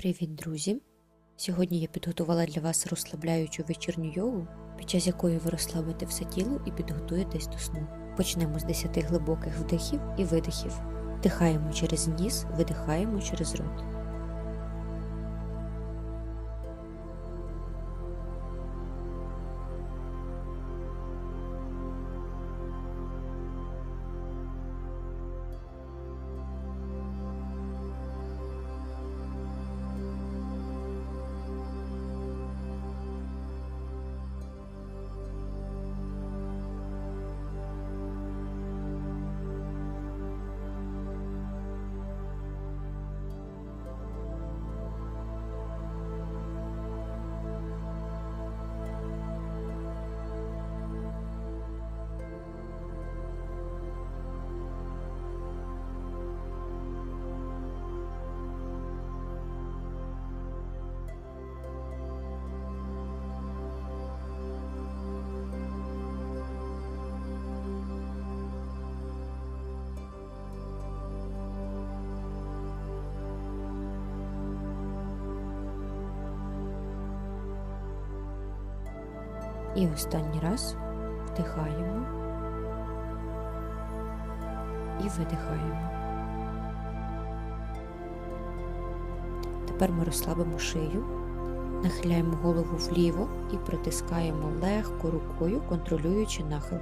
Привіт, друзі! Сьогодні я підготувала для вас розслабляючу вечірню йогу, під час якої ви розслабите все тіло і підготуєтесь до сну. Почнемо з 10 глибоких вдихів і видихів. Вдихаємо через ніс, видихаємо через рот. І останній раз вдихаємо і видихаємо. Тепер ми розслабимо шию, нахиляємо голову вліво і притискаємо легко рукою, контролюючи нахил.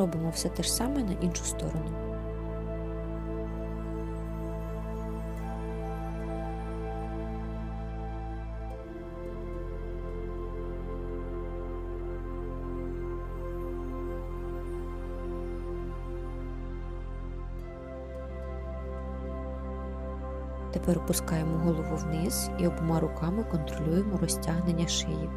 Робимо все те ж саме на іншу сторону. Тепер опускаємо голову вниз і обома руками контролюємо розтягнення шиї.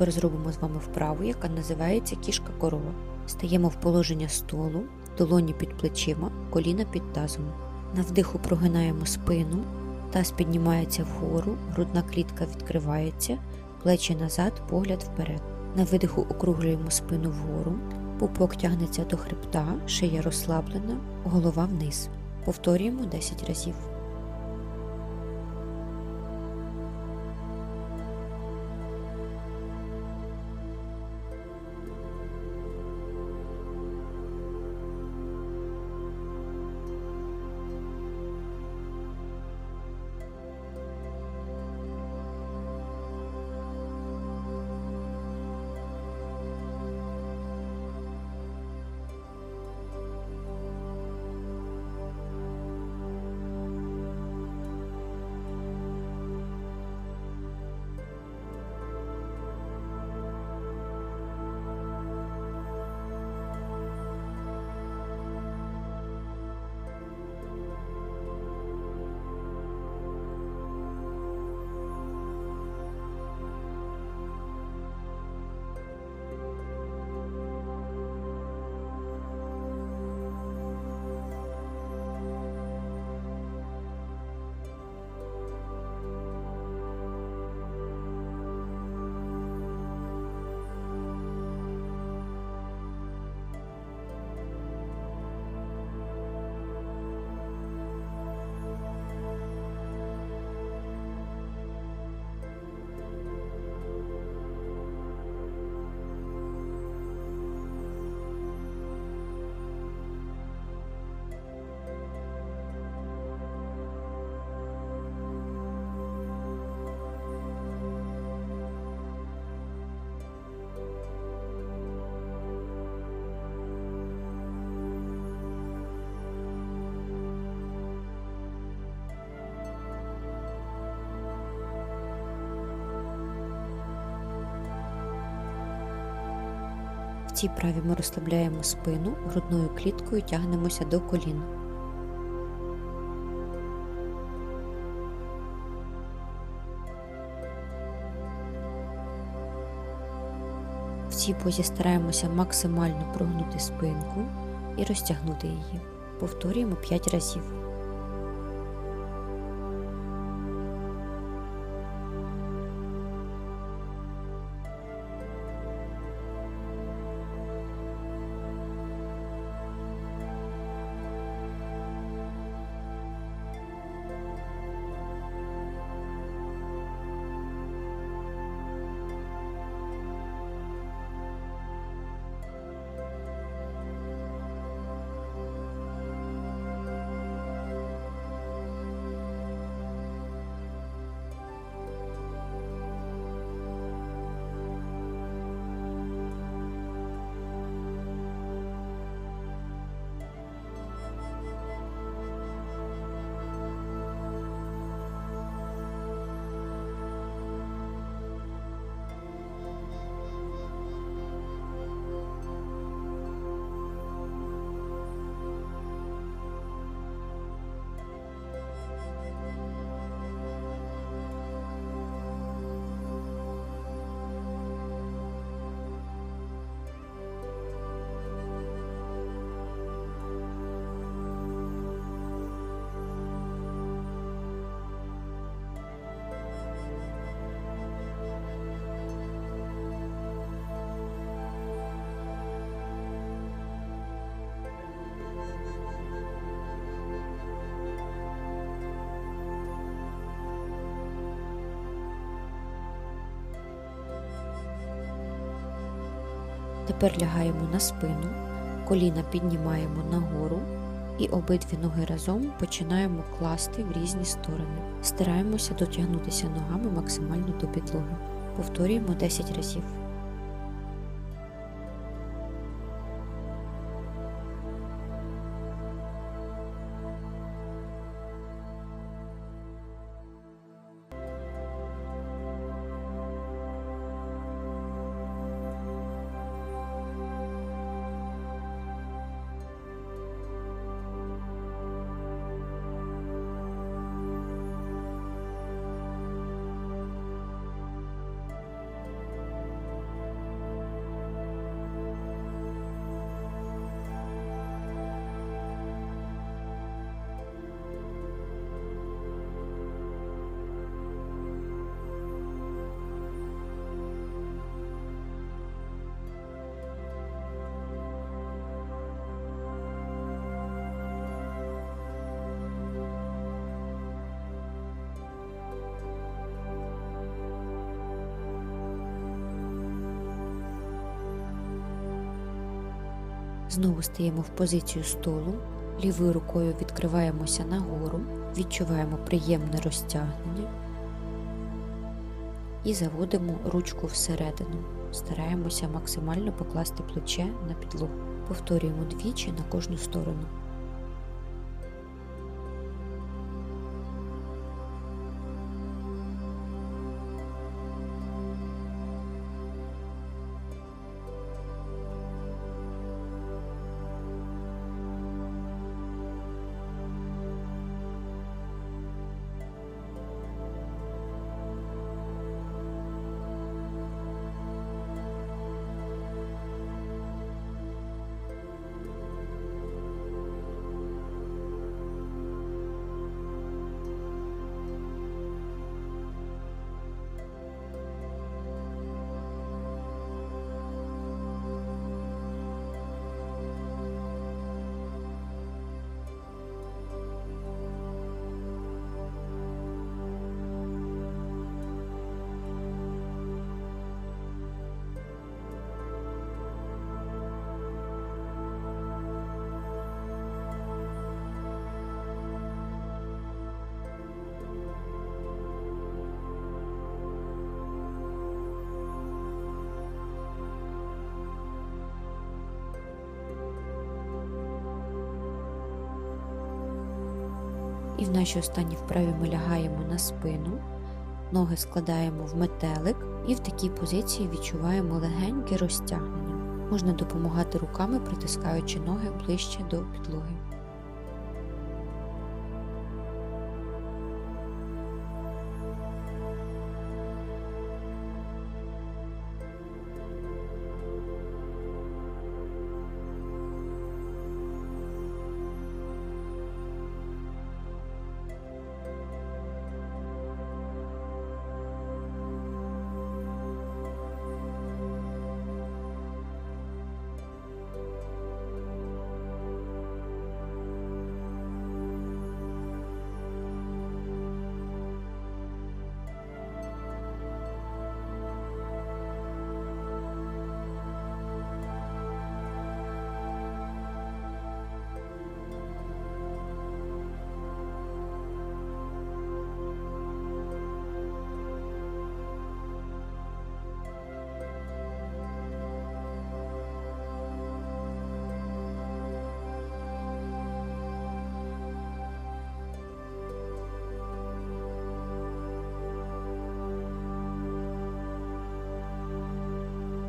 Тепер зробимо з вами вправу, яка називається кішка корова. Стаємо в положення столу, долоні під плечима, коліна під тазом. На вдиху прогинаємо спину, таз піднімається вгору, грудна клітка відкривається, плечі назад, погляд вперед. На видиху округлюємо спину вгору, пупок тягнеться до хребта, шия розслаблена, голова вниз. Повторюємо 10 разів. Цій праві ми розслабляємо спину, грудною кліткою тягнемося до колін. В цій позі стараємося максимально прогнути спинку і розтягнути її. Повторюємо 5 разів. Тепер лягаємо на спину, коліна піднімаємо нагору і обидві ноги разом починаємо класти в різні сторони. Стараємося дотягнутися ногами максимально до підлоги. Повторюємо 10 разів. Знову стаємо в позицію столу, лівою рукою відкриваємося нагору, відчуваємо приємне розтягнення і заводимо ручку всередину. Стараємося максимально покласти плече на підлогу. Повторюємо двічі на кожну сторону. І в нашій останній вправі ми лягаємо на спину, ноги складаємо в метелик і в такій позиції відчуваємо легеньке розтягнення. Можна допомагати руками, притискаючи ноги ближче до підлоги.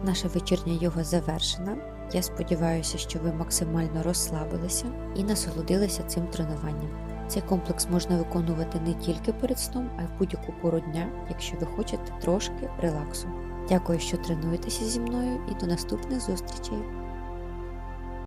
Наша вечірня йога завершена. Я сподіваюся, що ви максимально розслабилися і насолодилися цим тренуванням. Цей комплекс можна виконувати не тільки перед сном, а й в будь-яку пору дня, якщо ви хочете трошки релаксу. Дякую, що тренуєтеся зі мною, і до наступних зустрічей!